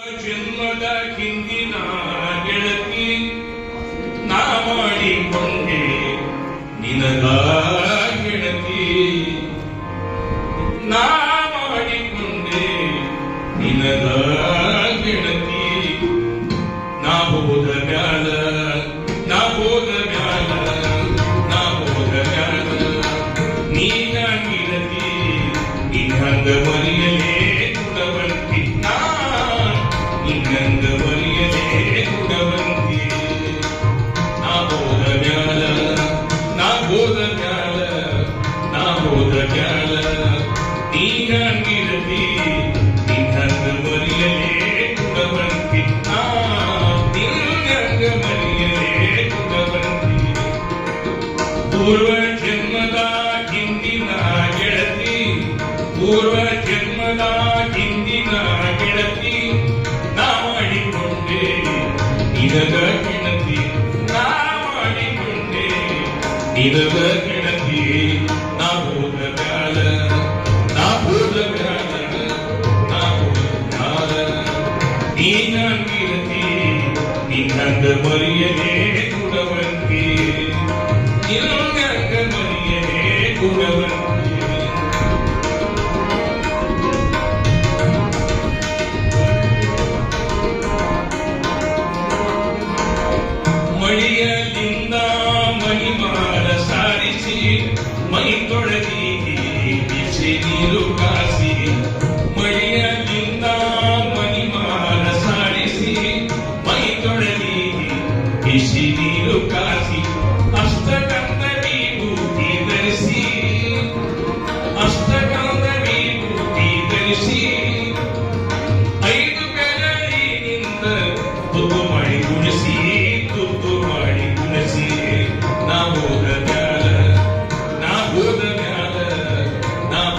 ಜನ್ಮದ ಹಿಂದಿನ ಗೆಳತಿ ನಾ ಮಾಡಿಕೊಂಡೆ ನಿನಗ ಗೆಳತಿ ನಾ ಮಾಡಿಕೊಂಡೆ ನಿನಗ ಗೆಳತಿ ನಾ ಹೋದ ಮ್ಯಾಲ पूर्व जन्मदा हिंदी ना पूर्व நிரக கிணத்தி நாம் ஆடிக்கொண்டே நிரக கிணத்தி நாம் போத கால நாம் போத கால நாம் போத கால நீ நான் கிணத்தி நின் அந்த மரியனே குடவன். ಮಳಿಯಲಿಂದ ಮಹಿಮಾನ ಸಾರಿಸಿ ಮೈ ತೊಡಗಿ ಬಿಸಿ ನೀರು ಕಾಸಿ.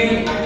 Amen.